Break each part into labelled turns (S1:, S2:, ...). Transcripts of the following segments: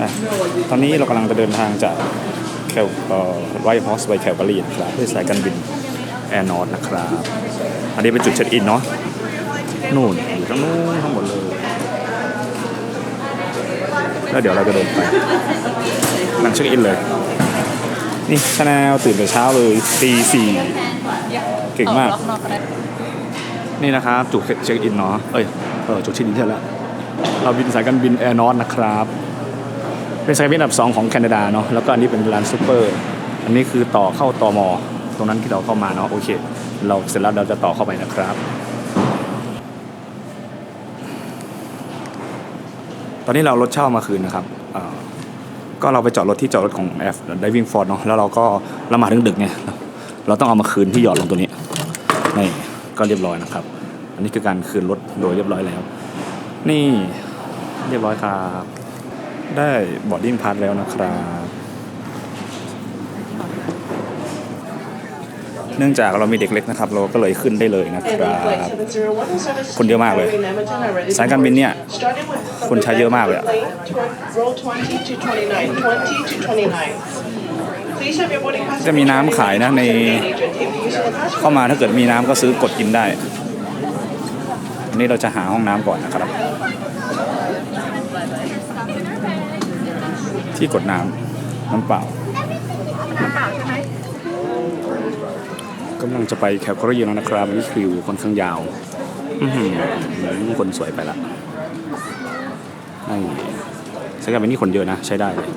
S1: อะตอนนี้เรากำลังจะเดินทางจากแคลเอ่อไวท์ฮอสไปแคลการีนะครับด้วยสายการบินแอร์นอร์นะครับ อันนี้เป็นจุดเช็คอินเนาะนู่นอยู่ทั้งนู้นทั้งหมดเลยแล้วเดี๋ยวเราจะเดินไปนั่งเช็คอินเลย นี่ชาแนลตื่นแต่เช้าเลยตีสี่เก่งมาก นี่นะครับจุดเช็คอินเนาะเอ้ยเออจุดเช็คอินใช่แล้วเราบินสายการบินแอร์นอร์นะครับ เป็นสการบินอันดับสองของแคนาดาเนาะแล้วก็อันนี้เป็นร้านซูเปอร์อันนี้คือต่อเข้าตอมอตรงนั้นที่เราเข้ามาเนาะโอเค เราเสร็จแล้วเราจะต่อเข้าไปนะครับ ตอนนี้เรารถเช่ามาคืนนะครับอ่าก็เราไปจอดรถที่จอดรถของ F Diving Ford เนาะแล้วเราก็เรามาถึงดึกไงเราต้องเอามาคืนที่หยอดลงตัวนี้นี่ก็เรียบร้อยนะครับ อันนี้คือการคืนรถโดยเรียบร้อยแล้ว นี่เรียบร้อยครับ ได้บอดดิ้งพาสแล้วนะครับเนื่องจากเรามีเด็กเล็กนะครับ เราก็เลยขึ้นได้เลยนะครับ คนเยอะมากเลย สายการบินเนี่ย คนใช้เยอะมากเลยอะจะมีน้ำขายนะใน เข้ามาถ้าเกิดมีน้ำก็ซื้อกดกินได้นนี้เราจะหาห้องน้ำก่อนนะครับ ที่กดน้ำน้ำเปล่ากำลังจะไปแคลการีแล้วนะครับนี่คิวค่อนข้างยาวอือหือคนสวยไปละนี่สายการบินนี่คนเยอะนะ ใช้ได้เลย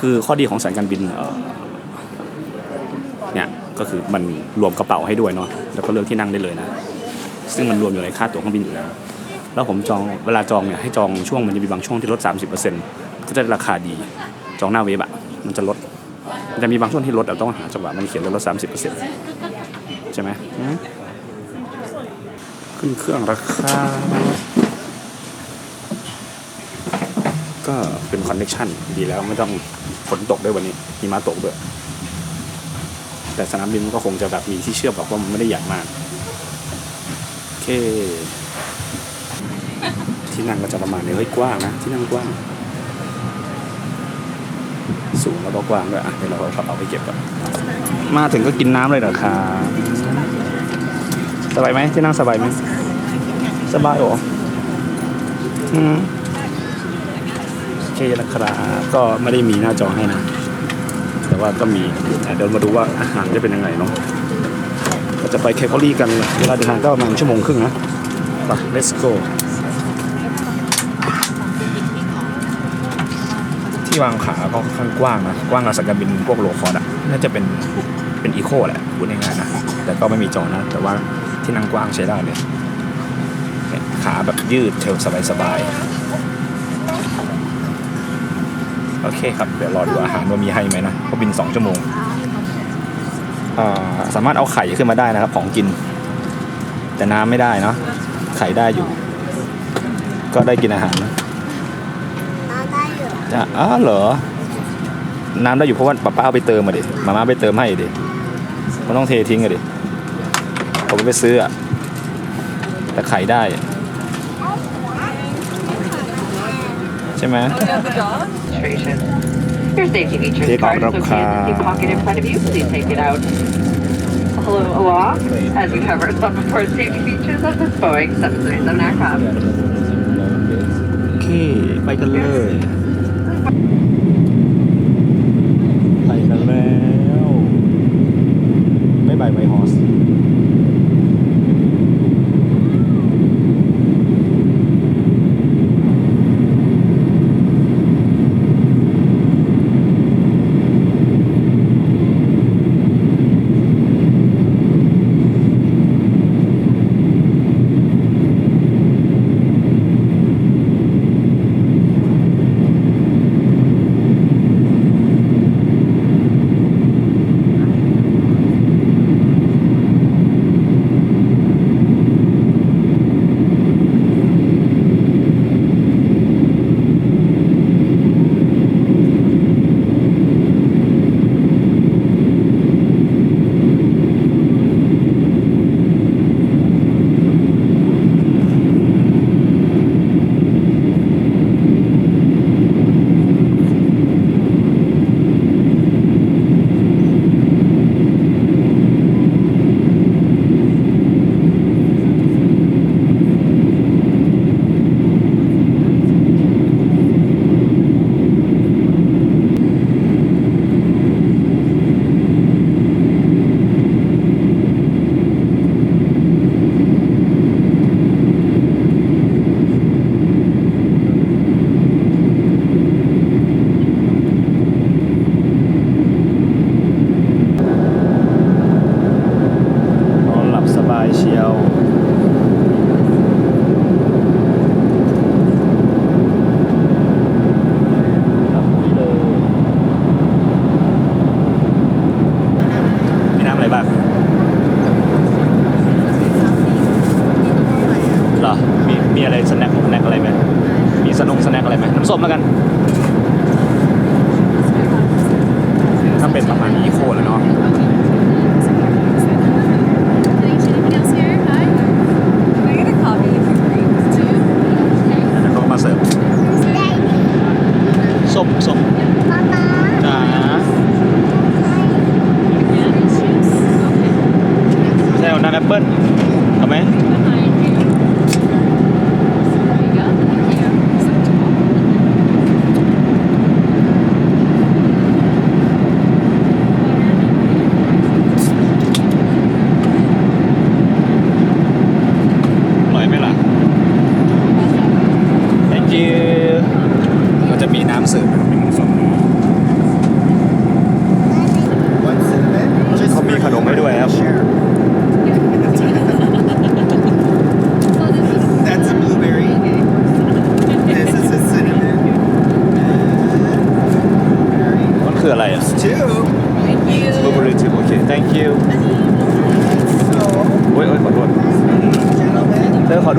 S1: คือข้อดีของสายการบินเนี่ยก็คือมันรวมกระเป๋าให้ด้วยเนาะแล้วก็เลือกที่นั่งได้เลยนะ ซึ่งมันรวมอยู่ในค่าตั๋วเครื่องบินอยู่แล้วแล้วผมจองเวลาจองเนี่ยให้จองช่วงมันจะมีบางช่วงที่ลด 30% ก็จะได้ราคาดีจองหน้าเว็บอะมันจะลดมันจะมีบางช่วงที่ลดแต่ต้องหาจังหวะมันเขียนลดสามสิบเปอร์เซ็นต์ใช่ไหมขึ้นเครื่องราคาก็เป็นคอนเนคชั่นดีแล้วไม่ต้องฝนตกด้วยวันนี้หิมะตกด้วยแต่สนามบินมันก็คงจะแบบมีที่เชื่อมแบบว่ามันไม่ได้ใหญ่มากโอเคที่นั่งก็จะประมาณนี้เฮ้ยกว้างนะ ที่นั่งกว้าง สูงแล้วก็กว้างด้วยอะเดี๋ยวเราเอากระเป๋าไปเก็บก่อนมาถึงก็กินน้ำเลยเหรอครับสบายไหมที่นั่งสบายไหมสบายหรออืมโอเคนะครับก็ไม่ได้มีหน้าจอให้นะแต่ว่าก็มีเดี๋ยวมาดูว่าอาหารจะเป็นยังไงเนาะเราจะไปแคลอรี่กันเวลาเดินทางก็ประมาณชั่วโมงครึ่งนะไป let's go ที่วางขาก็ค่อนข้างกว้างนะกว้างกว่าสายการบินพวกโลคอร์ดอะน่าจะเป็นเป็นอีโคแหละพูดง่ายๆนะแต่ก็ไม่มีจอนะ แต่ว่าที่นั่งกว้างใช้ได้เลยเนี่ยขาแบบยืดเชิงสบายๆโอเคครับ เดี๋ยวรอดูอาหารว่ามีให้ไหมนะเพราะบิน 2 ชั่วโมงสามารถเอาไข่ขึ้นมาได้นะครับ ของกิน แต่น้ำไม่ได้เนาะไข่ได้อยู่ ก็ได้กินอาหารนะ อ๋อเหรอ น้ำได้อยู่เพราะว่าป้าป้าไปเติมมาดิมาม่าไปเติมให้ดิมันต้องเททิ้งอะดิผมไปซื้ออะแต่ไข่ได้ ใช่ไหม
S2: เทคออกรับค่ะ
S1: โอเค ไปกันเลย ไปกันแล้ว ไม่บา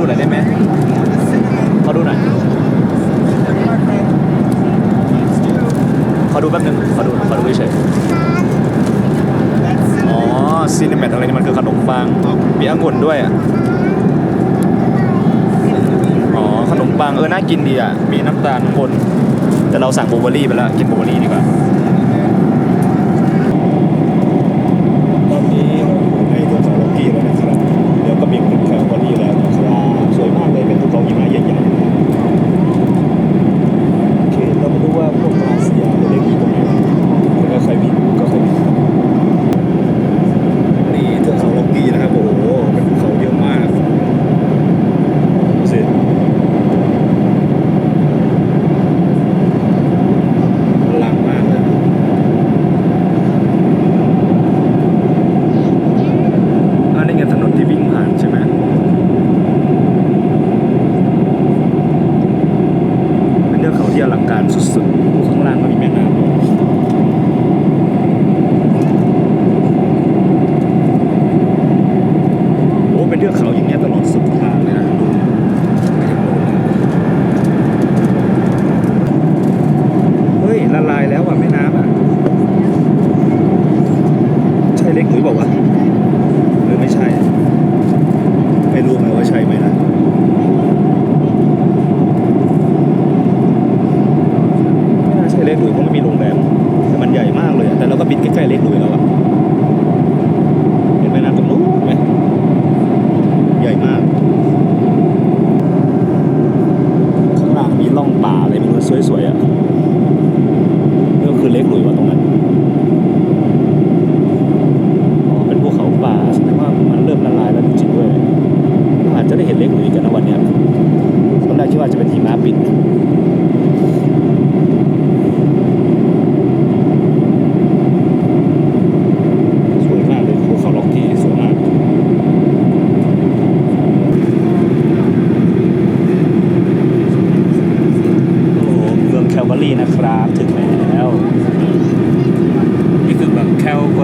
S1: หน่อยได้ไหมขอดูหน่อยขอดูแป๊บนึงขอดูขอดูเฉยอ๋อซีนิเมทอะไรนี่มันคือขนมปังมีองุ่นด้วยอะอ๋อขนมปังเออน่ากินดีอะมีน้ำตาลบนแต่เราสั่งโบเบอรี่ไปแล้วกินโบเบอรี่ดีกว่า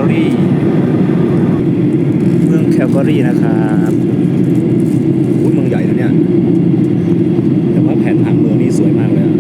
S1: อรี่เมืองแคลกอรี่นะครับอุ้ยเมืองใหญ่นะเนี่ย แต่ว่าแผนผังเมืองนี่สวยมากเลยอะ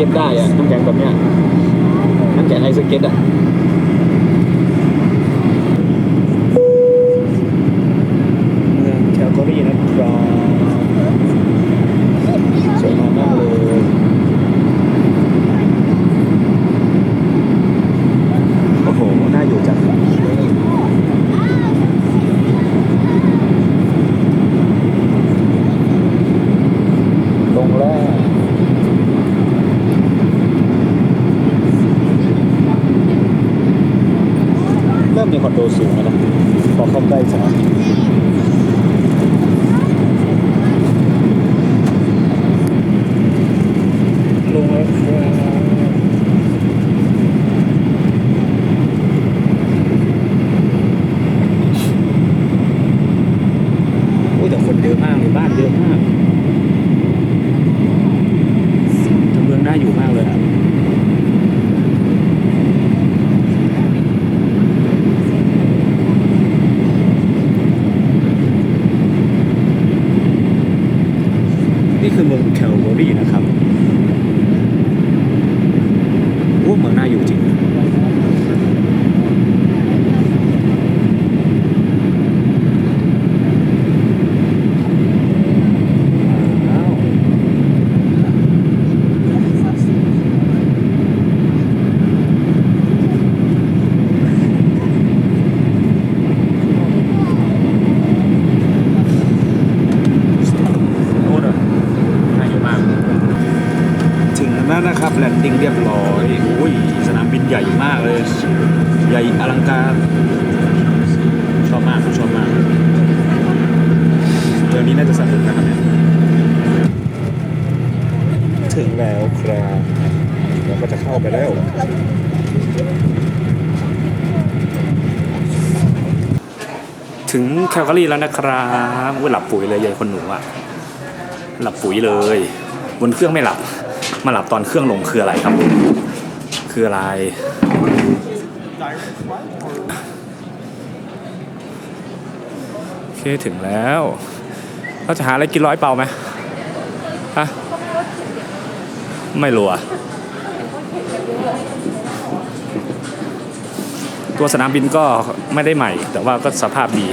S1: ก็ตได้อะน้ำแข็งแบบเนี้ยน้ำแข็งไอสเก็ตอะเมืองแคลกอรี่นะครับสวยงามมากเลยโอ้โห น่าอยู่จังลงแล้ว เริ่มมีคอนโดสูงแล้วนะพอเข้าใกล้สนามบินลงแล้วอุ้ยแต่คนเยอะมากเลยบ้านเยอะมากทั้งเมืองน่าอยู่มากเลยอะ นี่คือเมืองแคลเวอรี่นะครับโอ้เมืองน่าอยู่จริง ว้าวโอ้เด้อน่าอยู่มาก ถึงแล้วนะครับแลนดิ้งเรียบร้อยอุ้ยสนามบินใหญ่มากเลย ใหญ่อลังการ ชอบมากผมชอบมากเรื่อง น่าจะสนุกนะครับเนี่ยถึงแล้วครับเราก็จะเข้าไปแล้ว ถึงแคลการีแล้วนะครับอุ้ยหลับปุ๋ยเลยยายคนหนูอะหลับปุ๋ยเลย บนเครื่องไม่หลับ มาหลับตอนเครื่องลงคืออะไรครับ คืออะไรโอเคถึงแล้ว เราจะหาอะไรกินร้อยเปล่าไหมฮะไม่รู้อะตัวสนามบินก็ไม่ได้ใหม่ แต่ว่าก็สภาพดี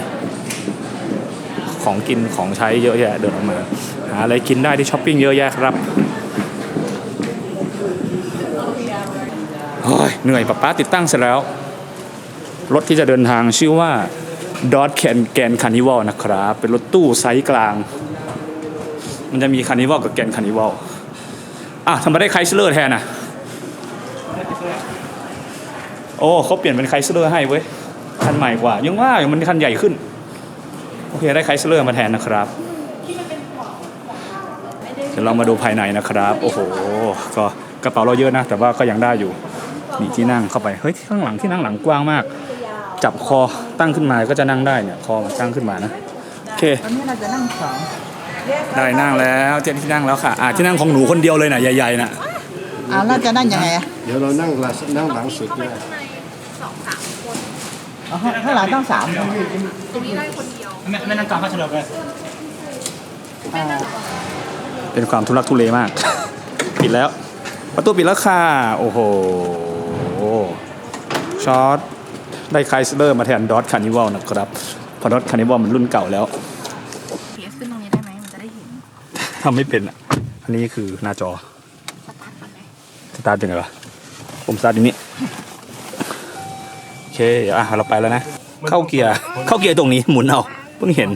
S1: ของกินของใช้เยอะแยะเดินออกมา หาอะไรกินได้ที่ช้อปปิ้งเยอะแยะครับโอ้ยเหนื่อยป๊าป๊าติดตั้งเสร็จแล้ว รถที่จะเดินทางชื่อว่า ดอ t แคนแกนคานิวัลนะครับ เป็นรถตู้ไซส์กลาง มันจะมีคานิวัลกับแกนคานิวัลอะทำไมได้ไคสเลอร์แทนอะโอ้เขาเปลี่ยนเป็นไคสเลอร์ให้เว้ย คันใหม่กว่า ยังว่าอยู่มันคันใหญ่ขึ้น โอเค ได้ไคสเลอร์มาแทนนะครับเดี๋ยวเรามาดูภายในนะครับ โอ้โห ก็กระเป๋าเราเยอะนะ แต่ว่าก็ยังได้อยู่ มีที่นั่งเข้าไป เฮ้ย ข้างหลังที่นั่งหลังกว้างมาก จับคอตั้งขึ้นมาก็จะนั่งได้เนี่ยคอมันตั้งขึ้นมานะโอเค
S3: ตอนนี้เราจะนั่งสอง
S1: ได้นั่งแล้วเจ็ดที่นั่งแล้วค่ะอะที่นั่งของหนูคนเดียวเลยน่ะใหญ่ๆน่ะ
S3: เอาแล้วจะนั่งยังไงอะ
S4: เดี๋ยวเรานั่งหลังนั่งหลังสุดก็ได้
S3: เอาข้างข้างหลังต้องสามเหรอ
S5: ไม่ไม่นั่งกลางก็เฉลิมเลย
S3: อ่า
S1: เป็นความทุลักทุเลมาก ปิดแล้ว ประตูปิดแล้วค่ะ โอ้โหช็อต ได้ไคสเลอร์มาแทนดอทคานิวัลนะครับเพราะดอทคานิวัลมันรุ่นเก่าแล้ว
S6: เพียขึ้นตรงนี้ได้ไหมมันจะได้เห็น
S1: ทำไม่เป็นอะ อันนี้คือหน้าจอ
S6: สตาร์ทก่อนไหม
S1: สตาร์ทยังไงวะผมสตาร์ทอย่างนี้ โอเคอะเราไปแล้วนะ เข้าเกียร์ เข้าเกียร์ตรงนี้หมุนเอาเพิ่งเห็น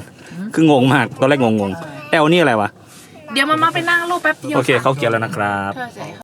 S1: คืองงมาก ตอนแรกงงๆแอลนี่อะไรวะ
S6: เดี๋ยวมามาไปนั่งรูปแป๊บเดียว
S1: โอเค เข้าเกียร์แล้วนะครับ
S6: เธอจะ